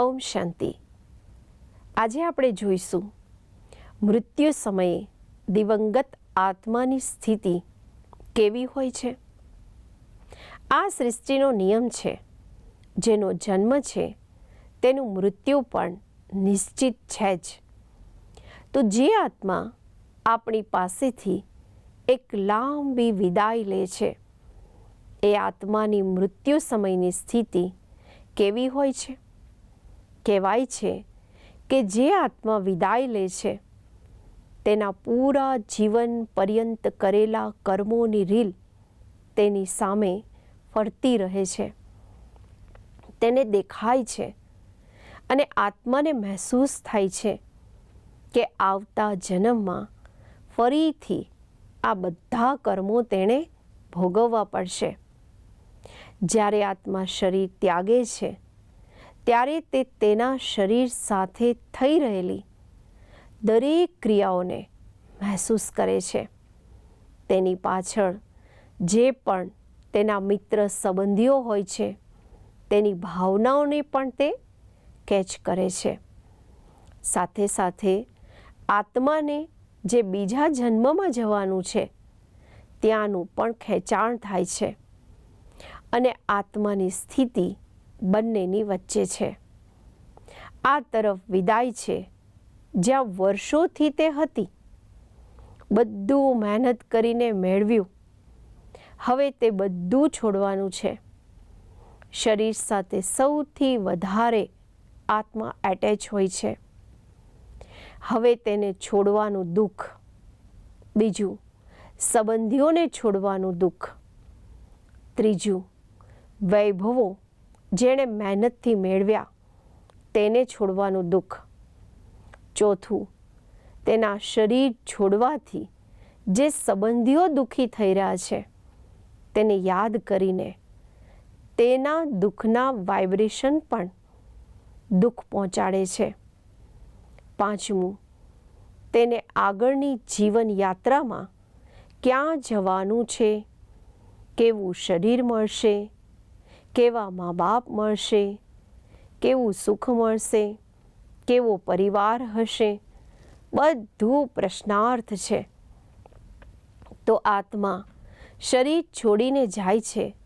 ઓમ શાંતિ. આજે આપણે જોઈશું મૃત્યુ સમયે દિવંગત આત્માની સ્થિતિ કેવી હોય છે? આ સૃષ્ટિનો નિયમ છે, જેનો જન્મ છે, તેનું મૃત્યુ પણ નિશ્ચિત છે જ. તો જે આત્મા આપણી પાસેથી એક લાંબી વિદાય લે છે, એ આત્માની મૃત્યુ સમયની સ્થિતિ કેવી હોય છે? કહેવાય છે કે જે આત્મા વિદાય લે છે, તેના પૂરા જીવન પર્યંત કરેલા કર્મોની રીલ તેની સામે ફરતી રહે છે. તેને દેખાય છે અને આત્માને મહેસૂસ થાય છે કે આવતા જન્મમાં ફરીથી આ બધા કર્મો તેણે ભોગવવા પડશે. જ્યારે આત્મા શરીર ત્યાગે છે ત્યારે તે તેના શરીર સાથે થઈ રહેલી દરેક ક્રિયાઓને મહેસૂસ કરે છે. તેની પાછળ જે પણ તેના મિત્ર સંબંધીઓ હોય છે, તેની ભાવનાઓને પણ તે કેચ કરે છે. સાથે સાથે આત્માને જે બીજા જન્મમાં જવાનું છે, ત્યાંનું પણ ખેંચાણ થાય છે અને આત્માની સ્થિતિ બંનેની વચ્ચે છે. આ તરફ વિદાય છે. જ્યાં વર્ષોથી તે હતી. બધું મહેનત કરીને મેળવ્યું. હવે તે બધું છોડવાનું છે. શરીર સાથે સૌથી વધારે આત્મા એટેચ હોય છે. હવે તેને છોડવાનું દુઃખ. બીજું, સંબંધીઓને છોડવાનું દુઃખ. ત્રીજું, વૈભવો. જેણે મહેનતથી મેળવ્યા તેને છોડવાનું દુઃખ. ચોથું, તેના શરીર છોડવાથી જે સંબંધીઓ દુઃખી થઈ રહ્યા છે, તેને યાદ કરીને તેના દુઃખના વાઇબ્રેશન પણ દુઃખ પહોંચાડે છે. પાંચમું, તેને આગળની જીવન યાત્રામાં ક્યાં જવાનું છે, કેવું શરીર મળશે કેવા મા બાપ મળશે? કેવું સુખ મળશે? કેવો પરિવાર હશે? બધું પ્રશ્નાર્થ છે. તો આત્મા શરીર છોડીને જાય છે,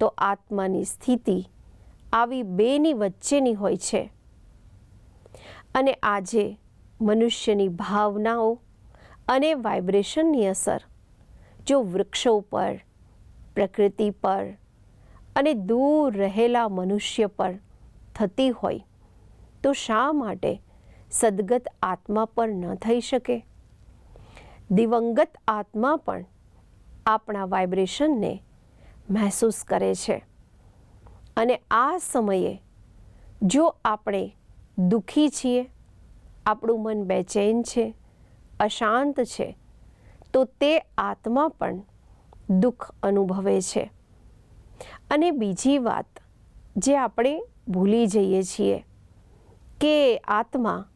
તો આત્માની સ્થિતિ આવી બેની વચ્ચેની હોય છે. અને આજે મનુષ્યની ભાવનાઓ અને વાઇબ્રેશનની અસર, જો વૃક્ષો પર, પ્રકૃતિ પર અને દૂર રહેલા મનુષ્ય પર થતી હોય, તો શા માટે સદગત આત્મા પર ન થઈ શકે? દિવંગત આત્મા પણ આપણા વાઇબ્રેશનને મહેસૂસ કરે છે. અને આ સમયે જો આપણે દુઃખી છીએ, આપણું મન બેચેન છે, અશાંત છે, તો તે આત્મા પણ દુઃખ અનુભવે છે. અને બીજી વાત જે આપણે ભૂલી જઈએ છીએ કે આત્મા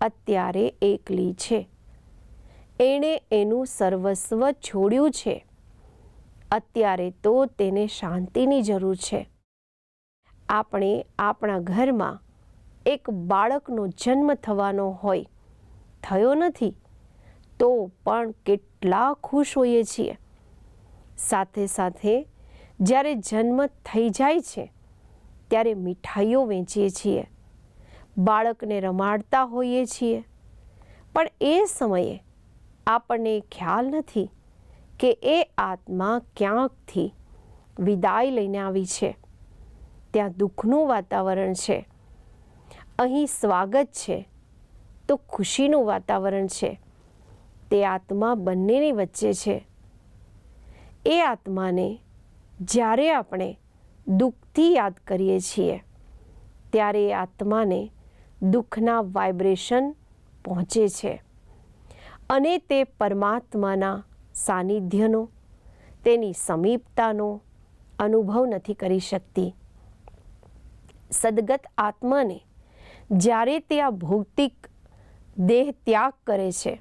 અત્યારે એકલી છે. એણે એનું સર્વસ્વ છોડ્યું છે. અત્યારે તો તેને શાંતિની જરૂર છે. આપણે આપણા ઘરમાં એક બાળકનો જન્મ થવાનો હોય, થયો નથી, તો પણ કેટલા ખુશ હોઈએ છીએ. સાથે સાથે જ્યારે જન્મ થઈ જાય છે, ત્યારે મીઠાઈઓ વેચીએ છીએ. બાળકને રમાડતા હોઈએ છીએ. પણ એ સમયે આપણને ખ્યાલ નથી કે એ આત્મા ક્યાંકથી વિદાય લઈને આવી છે. ત્યાં દુઃખનું વાતાવરણ છે. અહીં સ્વાગત છે તો ખુશીનું વાતાવરણ છે. તે આત્મા બંનેની વચ્ચે છે. એ આત્માને જ્યારે આપણે દુઃખથી યાદ કરીએ છીએ, ત્યારે આત્માને દુઃખના વાઇબ્રેશન પહોંચે છે. અને તે પરમાત્માના સાનિધ્યનો, તેની સમીપતાનો અનુભવ નથી કરી શકતી. સદગત આત્માને જ્યારે તે આ ભૌતિક દેહ ત્યાગ કરે છે,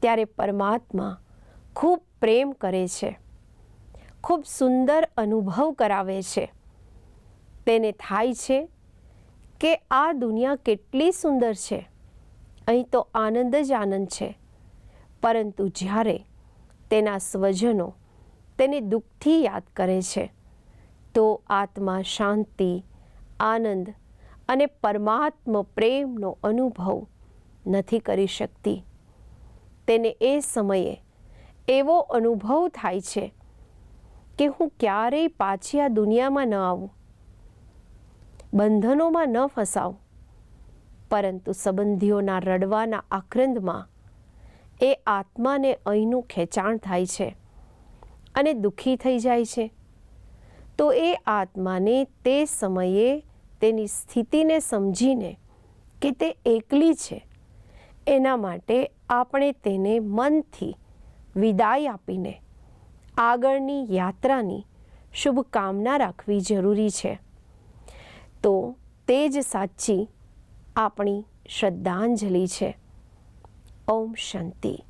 ત્યારે પરમાત્મા ખૂબ પ્રેમ કરે છે. ખૂબ સુંદર અનુભવ કરાવે છે. તેને થાય છે કે આ દુનિયા કેટલી સુંદર છે. અહીં તો આનંદ જ આનંદ છે. પરંતુ જ્યારે તેના સ્વજનો તેને દુઃખથી યાદ કરે છે, તો આત્મા શાંતિ, આનંદ અને પરમાત્મ પ્રેમનો અનુભવ નથી કરી શકતી. તેને એ સમયે એવો અનુભવ થાય છે કે હું ક્યારેય પાછી આ દુનિયામાં ન આવું. બંધનોમાં ન ફસાવું. પરંતુ સંબંધીઓના રડવાના આક્રંદમાં એ આત્માને અહીંનું ખેંચાણ થાય છે અને દુઃખી થઈ જાય છે. તો એ આત્માને તે સમયે તેની સ્થિતિને સમજીને કે તે એકલી છે, એના માટે આપણે તેને મનથી વિદાય આપીને આગળની યાત્રાની શુભકામના રાખવી જરૂરી છે. તો તે જ સાચી આપણી શ્રદ્ધાંજલિ છે. ઓમ શાંતિ.